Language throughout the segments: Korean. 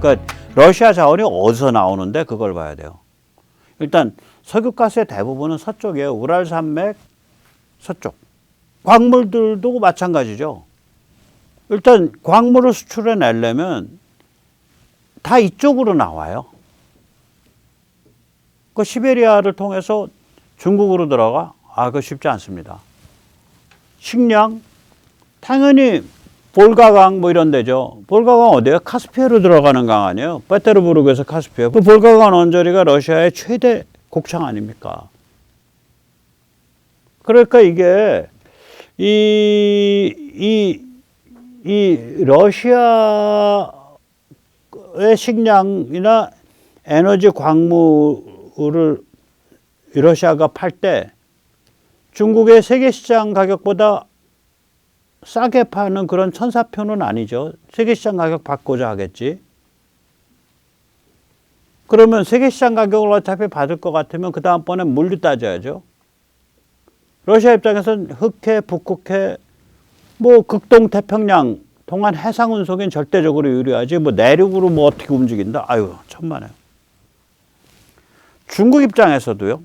그러니까 러시아 자원이 어디서 나오는데 그걸 봐야 돼요. 일단 석유가스의 대부분은 서쪽이에요. 우랄 산맥 서쪽. 광물들도 마찬가지죠. 일단 광물을 수출해 내려면 다 이쪽으로 나와요. 그 시베리아를 통해서 중국으로 들어가? 아, 그거 쉽지 않습니다. 식량? 당연히 볼가강 뭐 이런 데죠. 볼가강 어디예요? 카스피해로 들어가는 강 아니에요? 페테르부르크에서 카스피해. 그 볼가강 언저리가 러시아의 최대 곡창 아닙니까? 그러니까 이게 이, 이, 이 러시아의 식량이나 에너지 광물을 러시아가 팔 때 중국의 세계 시장 가격보다 싸게 파는 그런 천사표는 아니죠. 세계 시장 가격 받고자 하겠지. 그러면 세계 시장 가격을 어차피 받을 것 같으면 그 다음번에 물류 따져야죠. 러시아 입장에서는 흑해, 북극해, 뭐 극동 태평양 동안 해상 운송엔 절대적으로 유리하지. 뭐 내륙으로 뭐 어떻게 움직인다. 아유 천만에요. 중국 입장에서도요.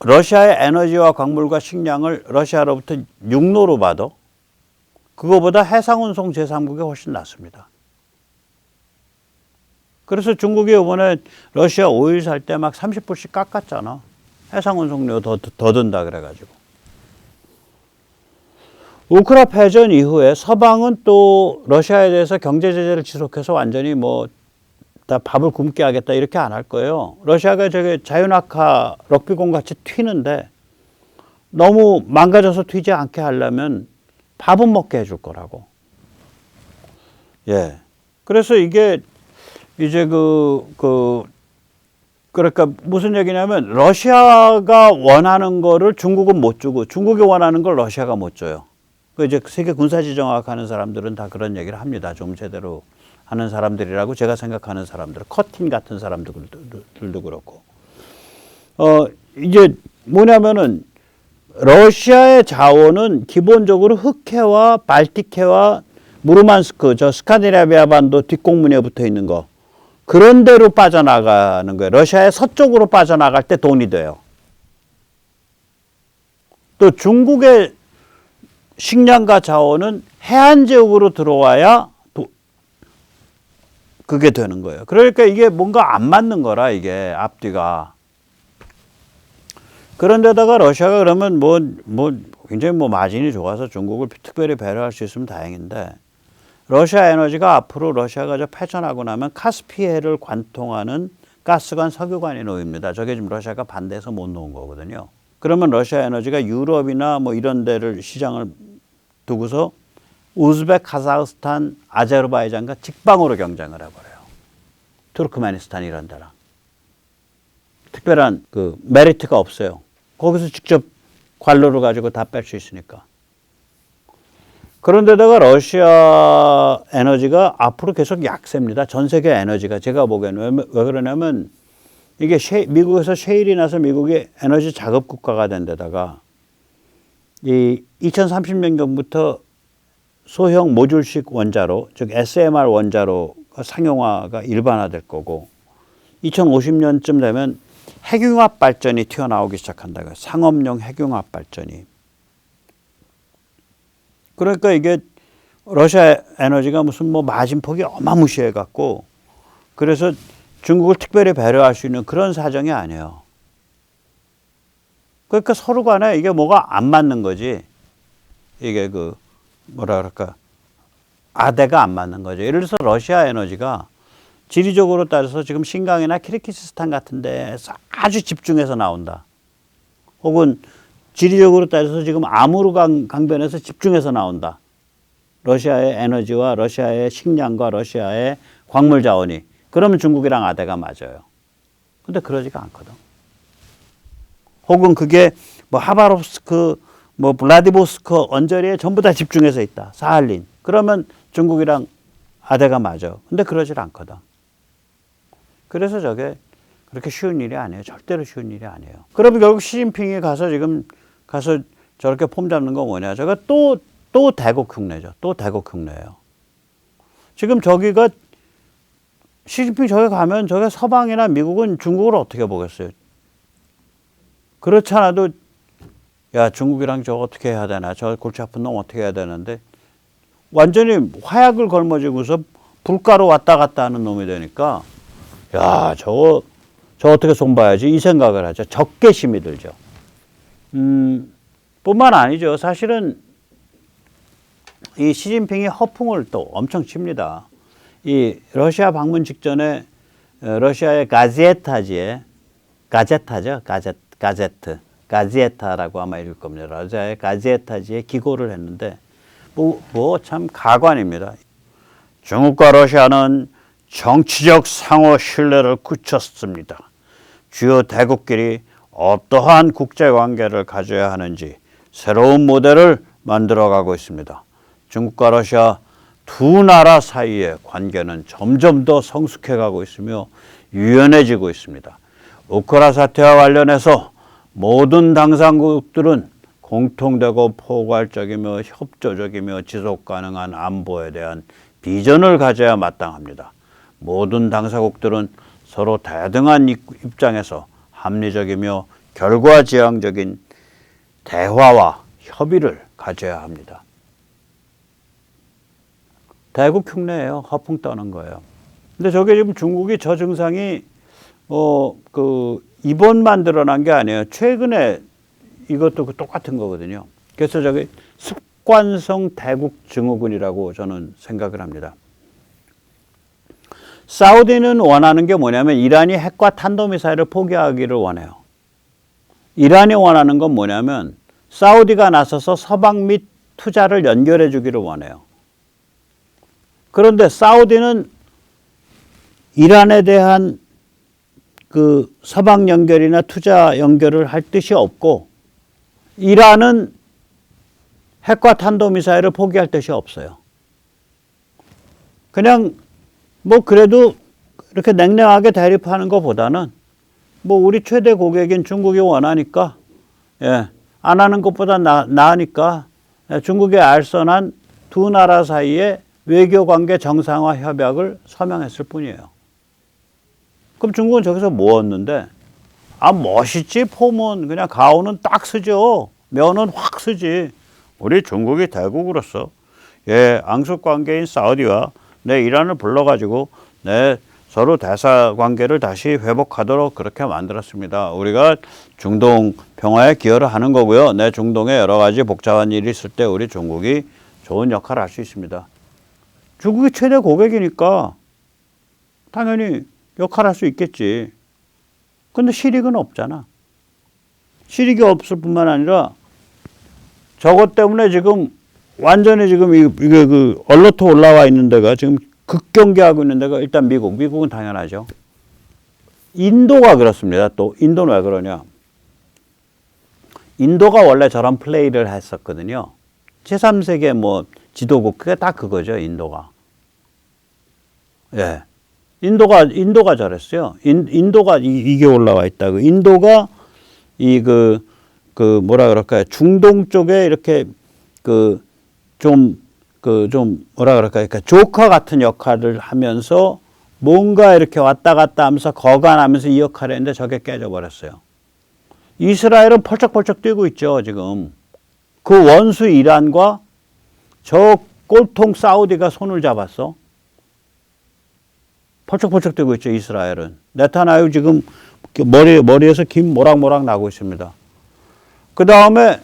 러시아의 에너지와 광물과 식량을 러시아로부터 육로로 받아 그거보다 해상 운송 제3국이 훨씬 낫습니다. 그래서 중국이 이번에 러시아 오일 살 때 막 30불씩 깎았잖아. 해상 운송료 더, 더 든다 그래가지고. 우크라 패전 이후에 서방은 또 러시아에 대해서 경제 제재를 지속해서 완전히 뭐 다 밥을 굶게 하겠다 이렇게 안 할 거예요. 러시아가 저게 자유낙하 럭비공 같이 튀는데 너무 망가져서 튀지 않게 하려면 밥은 먹게 해줄 거라고. 예. 그래서 이게 이제 그, 그, 그러니까 무슨 얘기냐면 러시아가 원하는 거를 중국은 못 주고 중국이 원하는 걸 러시아가 못 줘요. 그 이제 세계 군사지정학 하는 사람들은 다 그런 얘기를 합니다. 좀 제대로 하는 사람들이라고 제가 생각하는 사람들, 커틴 같은 사람들도 그렇고. 어, 이제 뭐냐면은 러시아의 자원은 기본적으로 흑해와 발틱해와 무르만스크, 저 스칸디나비아 반도 뒷공문에 붙어 있는 거. 그런 데로 빠져나가는 거예요. 러시아의 서쪽으로 빠져나갈 때 돈이 돼요. 또 중국의 식량과 자원은 해안 지역으로 들어와야 도, 그게 되는 거예요. 그러니까 이게 뭔가 안 맞는 거라 이게 앞뒤가. 그런데다가 러시아가 그러면 뭐, 뭐 굉장히 뭐 마진이 좋아서 중국을 특별히 배려할 수 있으면 다행인데 러시아 에너지가 앞으로 러시아가 저 패전하고 나면 카스피해를 관통하는 가스관 석유관이 놓입니다. 저게 지금 러시아가 반대해서 못 놓은 거거든요. 그러면 러시아 에너지가 유럽이나 뭐 이런 데를 시장을 두고서 우즈벡, 카자흐스탄, 아제르바이잔과 직방으로 경쟁을 해버려요. 투르크메니스탄 이런 데랑. 특별한 그 메리트가 없어요. 거기서 직접 관로를 가지고 다 뺄 수 있으니까. 그런데다가 러시아 에너지가 앞으로 계속 약세입니다. 전 세계 에너지가 제가 보기에는 왜, 왜 그러냐면 이게 셰, 미국에서 셰일이 나서 미국이 에너지 자급 국가가 된 데다가 이 2030년경부터 소형 모듈식 원자로 즉 SMR 원자로 상용화가 일반화될 거고 2050년쯤 되면 핵융합 발전이 튀어나오기 시작한다고요. 상업용 핵융합 발전이. 그러니까 이게 러시아 에너지가 무슨 뭐 마진폭이 어마무시해 갖고 그래서 중국을 특별히 배려할 수 있는 그런 사정이 아니에요. 그러니까 서로 간에 이게 뭐가 안 맞는 거지. 이게 그 뭐라 그럴까 아대가 안 맞는 거죠. 예를 들어서 러시아 에너지가 지리적으로 따져서 지금 신강이나 키르기스스탄 같은 데서 아주 집중해서 나온다. 혹은 지리적으로 따져서 지금 아무르 강 강변에서 집중해서 나온다. 러시아의 에너지와 러시아의 식량과 러시아의 광물 자원이. 그러면 중국이랑 아대가 맞아요. 근데 그러지가 않거든. 혹은 그게 뭐 하바롭스크, 뭐 블라디보스크 언저리에 전부 다 집중해서 있다. 사할린. 그러면 중국이랑 아대가 맞아. 근데 그러질 않거든. 그래서 저게 그렇게 쉬운 일이 아니에요. 절대로 쉬운 일이 아니에요. 그러면 결국 시진핑이 가서 지금 가서 저렇게 폼 잡는 건 뭐냐. 저가 또, 또 대국 흉내죠. 또 대국 흉내예요. 지금 저기가 시진핑 저기 가면 저게 서방이나 미국은 중국을 어떻게 보겠어요? 그렇지 않아도 야 중국이랑 저 어떻게 해야 되나 저 골치 아픈 놈 어떻게 해야 되는데 완전히 화약을 걸머쥐고서 불가로 왔다 갔다 하는 놈이 되니까 야 저거 저 어떻게 손봐야지? 이 생각을 하죠. 적개심이 들죠. 음 뿐만 아니죠. 사실은 이 시진핑이 허풍을 또 엄청 칩니다. 이 러시아 방문 직전에 어, 러시아의 가제타지에 가제타죠? 가제 가제트 가지에타라고 아마 읽을 겁니다. 러시아의 가지에타지에 기고를 했는데 뭐 뭐 참 가관입니다. 중국과 러시아는 정치적 상호 신뢰를 굳혔습니다. 주요 대국끼리 어떠한 국제 관계를 가져야 하는지 새로운 모델을 만들어가고 있습니다. 중국과 러시아 두 나라 사이의 관계는 점점 더 성숙해가고 있으며 유연해지고 있습니다. 우크라 사태와 관련해서 모든 당사국들은 공통되고 포괄적이며 협조적이며 지속 가능한 안보에 대한 비전을 가져야 마땅합니다. 모든 당사국들은 서로 대등한 입장에서 합리적이며 결과지향적인 대화와 협의를 가져야 합니다. 대국 흉내예요. 허풍 떠는 거예요. 근데 저게 지금 중국이 저 증상이 어 그 이번만 드러난 게 아니에요. 최근에 이것도 그 똑같은 거거든요. 그래서 저게 습관성 대국 증후군이라고 저는 생각을 합니다. 사우디는 원하는 게 뭐냐면 이란이 핵과 탄도미사일을 포기하기를 원해요. 이란이 원하는 건 뭐냐면 사우디가 나서서 서방 및 투자를 연결해 주기를 원해요. 그런데 사우디는 이란에 대한 그 서방 연결이나 투자 연결을 할 뜻이 없고 이란은 핵과 탄도미사일을 포기할 뜻이 없어요. 그냥 뭐 그래도 이렇게 냉랭하게 대립하는 것보다는 뭐 우리 최대 고객인 중국이 원하니까 예, 안 하는 것보다 나, 나으니까 예, 중국의 알선한 두 나라 사이에 외교 관계 정상화 협약을 서명했을 뿐이에요. 그럼 중국은 저기서 뭐 얻는데? 아, 멋있지, 폼은. 그냥 가오는 딱 쓰죠. 면은 확 쓰지. 우리 중국이 대국으로서, 예, 앙숙 관계인 사우디와 내 이란을 불러가지고, 내 서로 대사 관계를 다시 회복하도록 그렇게 만들었습니다. 우리가 중동 평화에 기여를 하는 거고요. 내 중동에 여러 가지 복잡한 일이 있을 때 우리 중국이 좋은 역할을 할 수 있습니다. 중국이 최대 고객이니까 당연히 역할할 수 있겠지. 근데 실익은 없잖아. 실익이 없을 뿐만 아니라 저것 때문에 지금 완전히 지금 이게 그 얼러트 올라와 있는 데가 지금 극경계하고 있는 데가 일단 미국. 미국은 당연하죠. 인도가 그렇습니다. 또 인도는 왜 그러냐? 인도가 원래 저런 플레이를 했었거든요. 제3세계 뭐 지도국 그게 다 그거죠. 인도가. 예. 인도가 인도가 잘했어요. 인, 인도가 이, 게 올라와 있다. 그 인도가 이그그 뭐라 그럴까요? 중동 쪽에 이렇게 그 좀 그 좀 뭐라 그럴까요? 그러니까 조커 같은 역할을 하면서 뭔가 이렇게 왔다 갔다 하면서 거간하면서 이 역할을 했는데 저게 깨져버렸어요. 이스라엘은 펄쩍펄쩍 뛰고 있죠, 지금. 그 원수 이란과 저 꼴통 사우디가 손을 잡았어. 펄쩍펄쩍 뛰고 있죠, 이스라엘은. 네타나유 지금 머리, 머리에서 김 모락모락 나고 있습니다. 그 다음에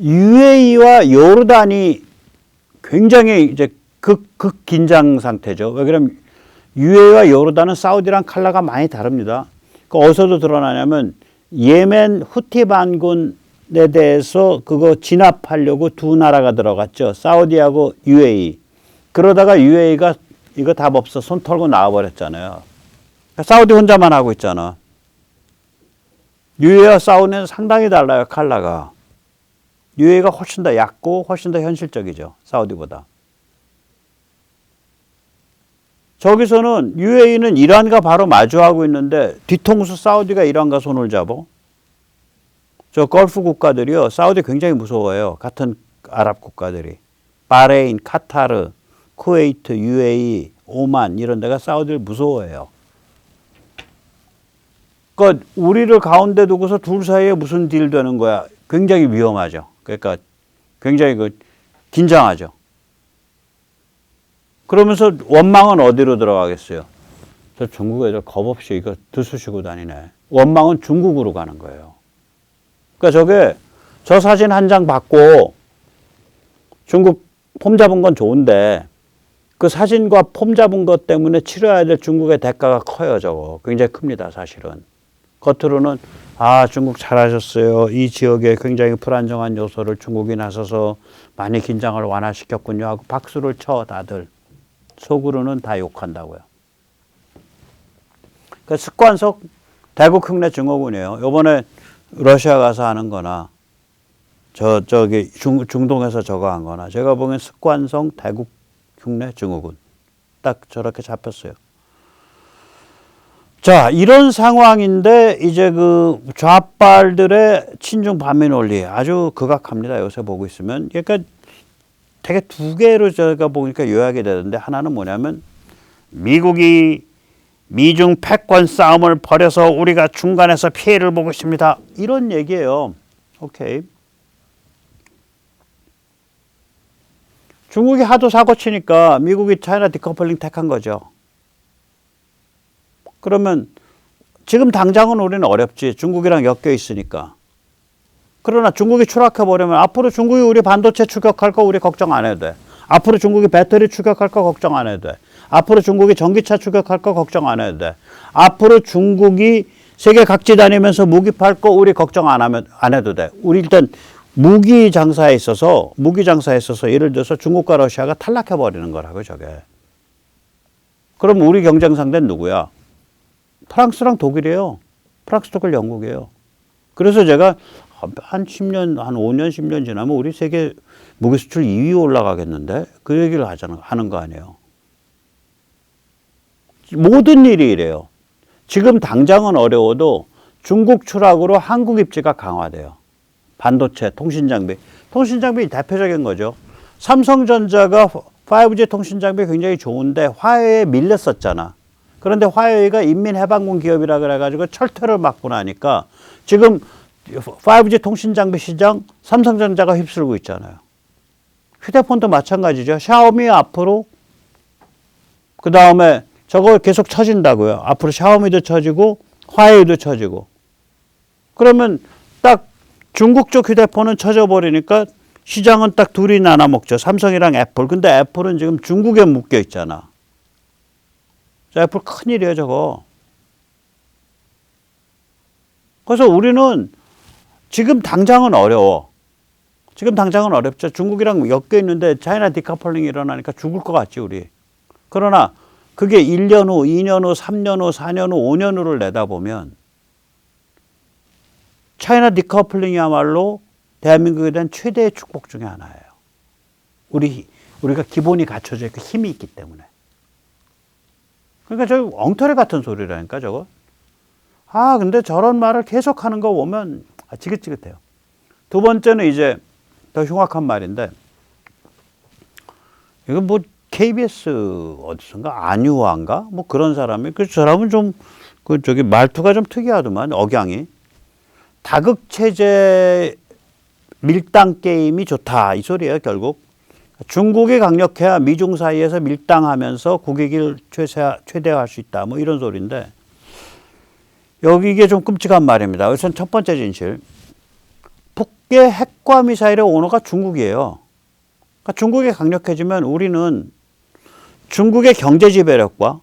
UAE와 요르단이 굉장히 이제 극, 극 긴장 상태죠. 왜 그러면 UAE와 요르단은 사우디랑 칼라가 많이 다릅니다. 그 어디서도 드러나냐면 예멘 후티 반군에 대해서 그거 진압하려고 두 나라가 들어갔죠. 사우디하고 UAE. 그러다가 UAE가 이거 답 없어. 손 털고 나와버렸잖아요. 그러니까 사우디 혼자만 하고 있잖아. 유해와 사우디는 상당히 달라요, 칼라가. 유해가 훨씬 더 얕고 훨씬 더 현실적이죠. 사우디보다. 저기서는 UAE는 이란과 바로 마주하고 있는데 뒤통수 사우디가 이란과 손을 잡어. 저 걸프 국가들이요. 사우디 굉장히 무서워요. 같은 아랍 국가들이. 바레인, 카타르, 쿠웨이트, UAE, 오만 이런 데가 사우디를 무서워해요. 그러니까 우리를 가운데 두고서 둘 사이에 무슨 딜 되는 거야? 굉장히 위험하죠. 그러니까 굉장히 그 긴장하죠. 그러면서 원망은 어디로 들어가겠어요? 저 중국 애들 겁 없이 이거 드수시고 다니네. 원망은 중국으로 가는 거예요. 그러니까 저게 저 사진 한 장 받고 중국 폼 잡은 건 좋은데 그 사진과 폼 잡은 것 때문에 치러야 될 중국의 대가가 커요, 저거. 굉장히 큽니다, 사실은. 겉으로는 아, 중국 잘하셨어요. 이 지역에 굉장히 불안정한 요소를 중국이 나서서 많이 긴장을 완화시켰군요 하고 박수를 쳐 다들. 속으로는 다 욕한다고요. 그 습관석 대국 흉내 증후군이에요. 요번에 러시아 가서 하는 거나 저 저기 중, 중동에서 저거 한 거나 제가 보기엔 습관성 대국 흉내 증후군 딱 저렇게 잡혔어요. 자 이런 상황인데 이제 그 좌빨들의 친중 반미 논리 아주 극악합니다. 요새 보고 있으면 그러니까 되게 두 개로 제가 보니까 요약이 되는데 하나는 뭐냐면 미국이 미중 패권 싸움을 벌여서 우리가 중간에서 피해를 보고 있습니다. 이런 얘기예요. 오케이. 중국이 하도 사고 치니까 미국이 차이나 디커플링 택한 거죠. 그러면 지금 당장은 우리는 어렵지. 중국이랑 엮여 있으니까. 그러나 중국이 추락해 버리면 앞으로 중국이 우리 반도체 추격할 거 우리 걱정 안 해도 돼. 앞으로 중국이 배터리 추격할 거 걱정 안 해도 돼. 앞으로 중국이 전기차 추격할 거 걱정 안 해도 돼. 앞으로 중국이 세계 각지 다니면서 무기 팔 거 우리 걱정 안 하면 안 해도 돼. 우리 일단 무기 장사에 있어서 무기 장사에 있어서 예를 들어서 중국과 러시아가 탈락해 버리는 거라고 저게. 그럼 우리 경쟁 상대는 누구야? 프랑스랑 독일이에요. 프랑스, 독일, 영국이에요. 그래서 제가 한 10년, 한 5년, 10년 지나면 우리 세계 무기 수출 2위 올라가겠는데 그 얘기를 하자는, 하는 거 아니에요. 모든 일이 이래요. 지금 당장은 어려워도 중국 추락으로 한국 입지가 강화돼요. 반도체, 통신 장비. 통신 장비 대표적인 거죠. 삼성전자가 5G 통신 장비 굉장히 좋은데 화웨이에 밀렸었잖아. 그런데 화웨이가 인민해방군 기업이라 그래가지고 철퇴를 맞고 나니까 지금 5G 통신 장비 시장 삼성전자가 휩쓸고 있잖아요. 휴대폰도 마찬가지죠. 샤오미 앞으로 그 다음에 저거 계속 쳐진다고요. 앞으로 샤오미도 쳐지고 화웨이도 쳐지고. 그러면 딱 중국 쪽 휴대폰은 쳐져 버리니까 시장은 딱 둘이 나눠 먹죠. 삼성이랑 애플. 근데 애플은 지금 중국에 묶여 있잖아. 자, 애플 큰일이에요, 저거. 그래서 우리는 지금 당장은 어려워. 지금 당장은 어렵죠. 중국이랑 엮여 있는데 차이나 디카플링이 일어나니까 죽을 것 같지, 우리. 그러나 그게 1년 후, 2년 후, 3년 후, 4년 후, 5년 후를 내다보면 차이나 디커플링이야말로 대한민국에 대한 최대의 축복 중에 하나예요. 우리, 우리가 기본이 갖춰져 있고 힘이 있기 때문에. 그러니까 저 엉터리 같은 소리라니까, 저거. 아, 근데 저런 말을 계속 하는 거 보면 아, 지긋지긋해요. 두 번째는 이제 더 흉악한 말인데, 이거 뭐 KBS 어디선가 안유화인가 뭐 그런 사람이 그 사람은 좀 그 저기 말투가 좀 특이하더만 억양이 다극 체제 밀당 게임이 좋다 이 소리예요 결국 중국이 강력해야 미중 사이에서 밀당하면서 국익을 최대, 최대화할 수 있다 뭐 이런 소리인데 여기 이게 좀 끔찍한 말입니다. 우선 첫 번째 진실 북계 핵과 미사일의 오너가 중국이에요. 그러니까 중국이 강력해지면 우리는 중국의 경제 지배력과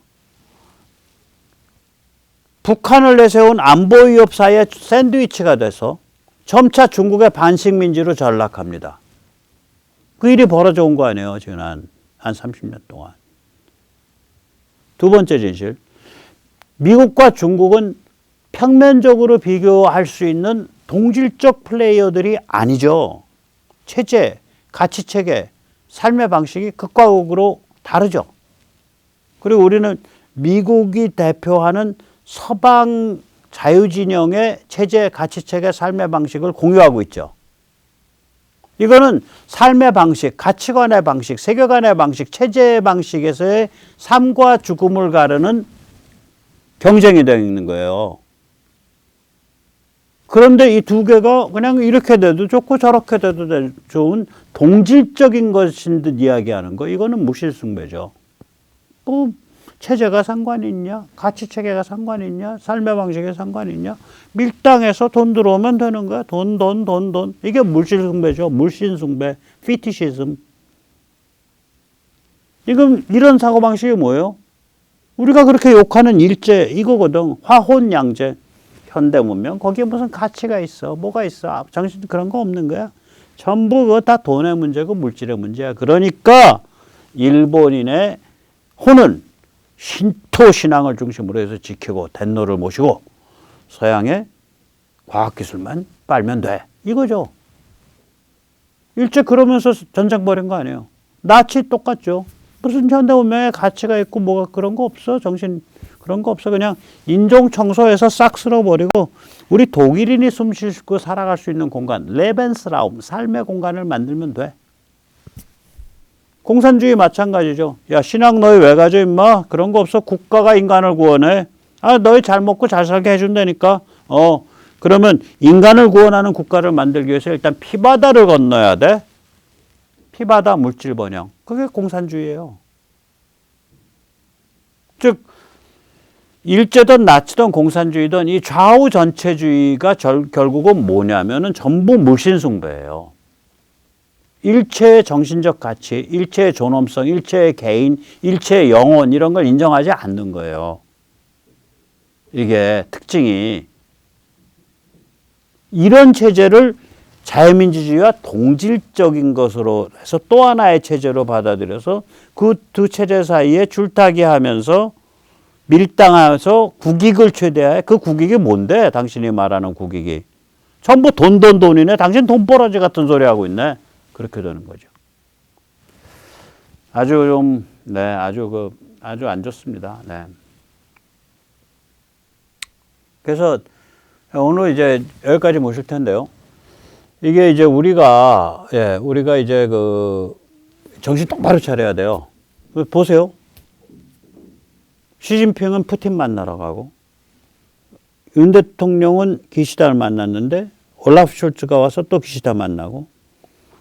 북한을 내세운 안보 위협 사이에 샌드위치가 돼서 점차 중국의 반식민지로 전락합니다. 그 일이 벌어져 온 거 아니에요, 지금 한, 한 30년 동안. 두 번째 진실. 미국과 중국은 평면적으로 비교할 수 있는 동질적 플레이어들이 아니죠. 체제, 가치 체계, 삶의 방식이 극과 극으로 다르죠. 그리고 우리는 미국이 대표하는 서방 자유진영의 체제, 가치 체계, 삶의 방식을 공유하고 있죠. 이거는 삶의 방식, 가치관의 방식, 세계관의 방식, 체제의 방식에서의 삶과 죽음을 가르는 경쟁이 되어 있는 거예요. 그런데 이 두 개가 그냥 이렇게 돼도 좋고 저렇게 돼도 돼- 좋은 동질적인 것인 듯 이야기하는 거 이거는 무실승배죠. 뭐 체제가 상관이 있냐? 가치 체계가 상관이 있냐? 삶의 방식에 상관이 있냐? 밀당해서 돈 들어오면 되는 거야. 돈, 돈, 돈, 돈. 이게 물실숭배죠. 물신 숭배, 피티시즘. 지금 이런 사고 방식이 뭐예요? 우리가 그렇게 욕하는 일제 이거거든. 화혼 양제. 현대 문명. 거기에 무슨 가치가 있어. 뭐가 있어. 아, 정신 그런 거 없는 거야. 전부 그거 다 돈의 문제고 물질의 문제야. 그러니까 일본인의 혼은 신토 신앙을 중심으로 해서 지키고 덴노를 모시고 서양의 과학 기술만 빨면 돼. 이거죠. 일제 그러면서 전쟁 벌인 거 아니에요. 나치 똑같죠. 무슨 현대 문명의 가치가 있고 뭐가 그런 거 없어. 정신 그런 거 없어. 그냥 인종 청소해서 싹 쓸어버리고 우리 독일인이 숨 쉬고 살아갈 수 있는 공간, 레벤스라움, 삶의 공간을 만들면 돼. 공산주의 마찬가지죠. 야, 신앙 너희 왜 가져, 임마? 그런 거 없어. 국가가 인간을 구원해. 아, 너희 잘 먹고 잘 살게 해준다니까. 어, 그러면 인간을 구원하는 국가를 만들기 위해서 일단 피바다를 건너야 돼. 피바다 물질 번영. 그게 공산주의예요. 즉, 일제든 나치든 공산주의든 이 좌우 전체주의가 절- 결국은 뭐냐면은 전부 물신숭배예요. 일체의 정신적 가치, 일체의 존엄성, 일체의 개인, 일체의 영혼 이런 걸 인정하지 않는 거예요. 이게 특징이 이런 체제를 자유민주주의와 동질적인 것으로 해서 또 하나의 체제로 받아들여서 그 두 체제 사이에 줄타기 하면서 밀당하면서 국익을 최대화해. 그 국익이 뭔데? 당신이 말하는 국익이. 전부 돈, 돈, 돈이네. 당신 돈벌어지 같은 소리 하고 있네. 그렇게 되는 거죠. 아주 좀, 네, 아주 그, 아주 안 좋습니다. 네. 그래서 오늘 이제 여기까지 모실 텐데요. 이게 이제 우리가, 예, 우리가 이제 그, 정신 똑바로 차려야 돼요. 보세요. 시진핑은 푸틴 만나러 가고, 윤 대통령은 기시다를 만났는데, 올라프 숄츠가 와서 또 기시다 만나고,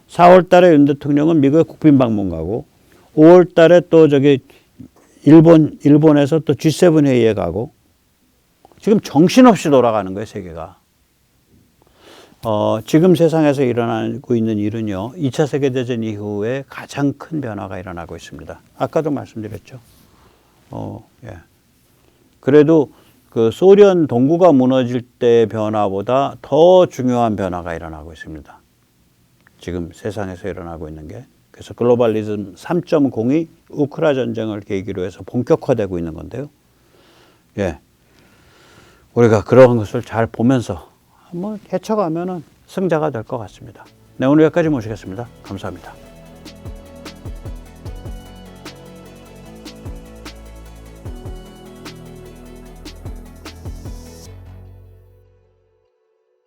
4월 달에 윤 대통령은 미국에 국빈 방문 가고 5월 달에 또 저기 일본 일본에서 또 G7 회의에 가고 지금 정신없이 돌아가는 거예요, 세계가. 어, 지금 세상에서 일어나고 있는 일은요. 2차 세계 대전 이후에 가장 큰 변화가 일어나고 있습니다. 아까도 말씀드렸죠. 어, 예. 그래도 그 소련 동구가 무너질 때의 변화보다 더 중요한 변화가 일어나고 있습니다. 지금 세상에서 일어나고 있는 게 그래서 글로벌리즘 3.0이 우크라 전쟁을 계기로 해서 본격화되고 있는 건데요. 예. 우리가 그런 것을 잘 보면서 한번 헤쳐가면은 승자가 될 것 같습니다. 네, 오늘 여기까지 모시겠습니다. 감사합니다.